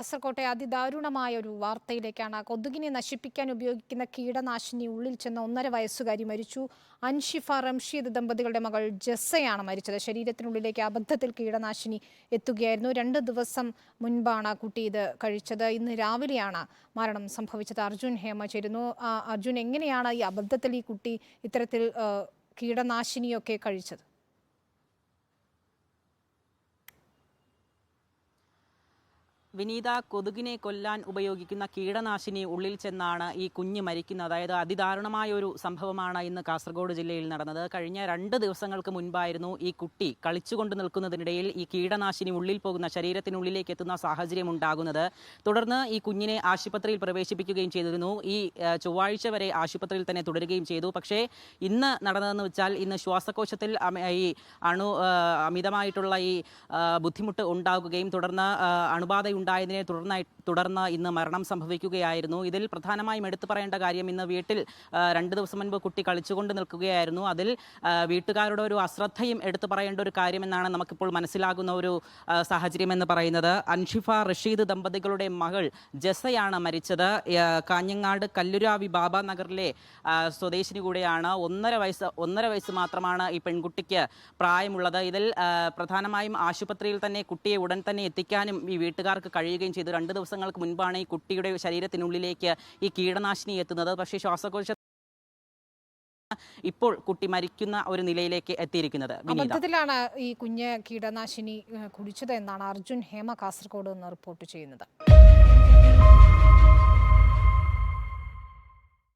കാസർകോട്ടെ അതിദാരുണമായ ഒരു വാർത്തയിലേക്കാണ് കൊതുകിനെ നശിപ്പിക്കാൻ ഉപയോഗിക്കുന്ന കീടനാശിനി ഉള്ളിൽ ചെന്ന ഒന്നര വയസ്സുകാരി മരിച്ചു. അൻഷിഫ റംഷീദ് ദമ്പതികളുടെ മകൾ ജസ്സയാണ് മരിച്ചത്. ശരീരത്തിനുള്ളിലേക്ക് അബദ്ധത്തിൽ കീടനാശിനി എത്തുകയായിരുന്നു. രണ്ട് ദിവസം മുൻപാണ് കുട്ടി ഇത് കഴിച്ചത്. ഇന്ന് രാവിലെയാണ് മരണം സംഭവിച്ചത്. അർജുൻ ഹേമ ചേരുന്നു. അർജുൻ എങ്ങനെയാണ് ഈ അബദ്ധത്തിൽ ഈ കുട്ടി ഇത്തരത്തിൽ കീടനാശിനിയൊക്കെ കഴിച്ചത്? വിനീത കൊതുകിനെ കൊല്ലാൻ ഉപയോഗിക്കുന്ന കീടനാശിനി ഉള്ളിൽ ചെന്നാണ് ഈ കുഞ്ഞ് മരിക്കുന്നത്. അതായത് അതിദാരുണമായ ഒരു സംഭവമാണ് ഇന്ന് കാസർഗോഡ് ജില്ലയിൽ നടന്നത്. കഴിഞ്ഞ രണ്ട് ദിവസങ്ങൾക്ക് മുൻപായിരുന്നു ഈ കുട്ടി കളിച്ചുകൊണ്ട് നിൽക്കുന്നതിനിടയിൽ ഈ കീടനാശിനി ഉള്ളിൽ പോകുന്ന ശരീരത്തിനുള്ളിലേക്ക് എത്തുന്ന സാഹചര്യം ഉണ്ടാകുന്നത്. തുടർന്ന് ഈ കുഞ്ഞിനെ ആശുപത്രിയിൽ പ്രവേശിപ്പിക്കുകയും ചെയ്തിരുന്നു. ഈ ചൊവ്വാഴ്ച വരെ ആശുപത്രിയിൽ തന്നെ തുടരുകയും ചെയ്തു. പക്ഷേ ഇന്ന് നടന്നതെന്ന് വെച്ചാൽ ഇന്ന് ശ്വാസകോശത്തിൽ ഈ അണു അമിതമായിട്ടുള്ള ഈ ബുദ്ധിമുട്ട് ഉണ്ടാകുകയും തുടർന്ന് അണുബാധ ഉണ്ടായതിനെ തുടർന്നായി തുടർന്ന് ഇന്ന് മരണം സംഭവിക്കുകയായിരുന്നു. ഇതിൽ പ്രധാനമായും എടുത്തു പറയേണ്ട കാര്യം ഇന്ന് വീട്ടിൽ രണ്ട് ദിവസം മുൻപ് കുട്ടി കളിച്ചുകൊണ്ട് നിൽക്കുകയായിരുന്നു. അതിൽ വീട്ടുകാരുടെ ഒരു അശ്രദ്ധയും എടുത്തു പറയേണ്ട ഒരു കാര്യമെന്നാണ് നമുക്കിപ്പോൾ മനസ്സിലാകുന്ന ഒരു സാഹചര്യം എന്ന് പറയുന്നത്. അൻഷിഫ റഷീദ് ദമ്പതികളുടെ മകൾ ജസയാണ് മരിച്ചത്. കാഞ്ഞങ്ങാട് കല്ലുരാവി ബാബ നഗറിലെ സ്വദേശിനി കൂടെയാണ്. ഒന്നര വയസ്സ് ഒന്നര വയസ്സ് മാത്രമാണ് ഈ പെൺകുട്ടിക്ക് പ്രായമുള്ളത്. ഇതിൽ പ്രധാനമായും ആശുപത്രിയിൽ തന്നെ കുട്ടിയെ ഉടൻ തന്നെ എത്തിക്കാനും ഈ വീട്ടുകാർക്ക് കഴിയുകയും ചെയ്തു. രണ്ട് ദിവസങ്ങൾക്ക് മുൻപാണ് ഈ കുട്ടിയുടെ ശരീരത്തിനുള്ളിലേക്ക് ഈ കീടനാശിനി എത്തുന്നത്. പക്ഷേ ശ്വാസകോശ ഇപ്പോൾ കുട്ടി മരിക്കുന്ന ഒരു നിലയിലേക്ക് എത്തിയിരിക്കുന്നത്. അബദ്ധത്തിലാണ് ഈ കുഞ്ഞ് കീടനാശിനി കുടിച്ചത് എന്നാണ് അർജുൻ ഹേമ കാസർഗോഡ് നിന്ന് റിപ്പോർട്ട് ചെയ്യുന്നത്.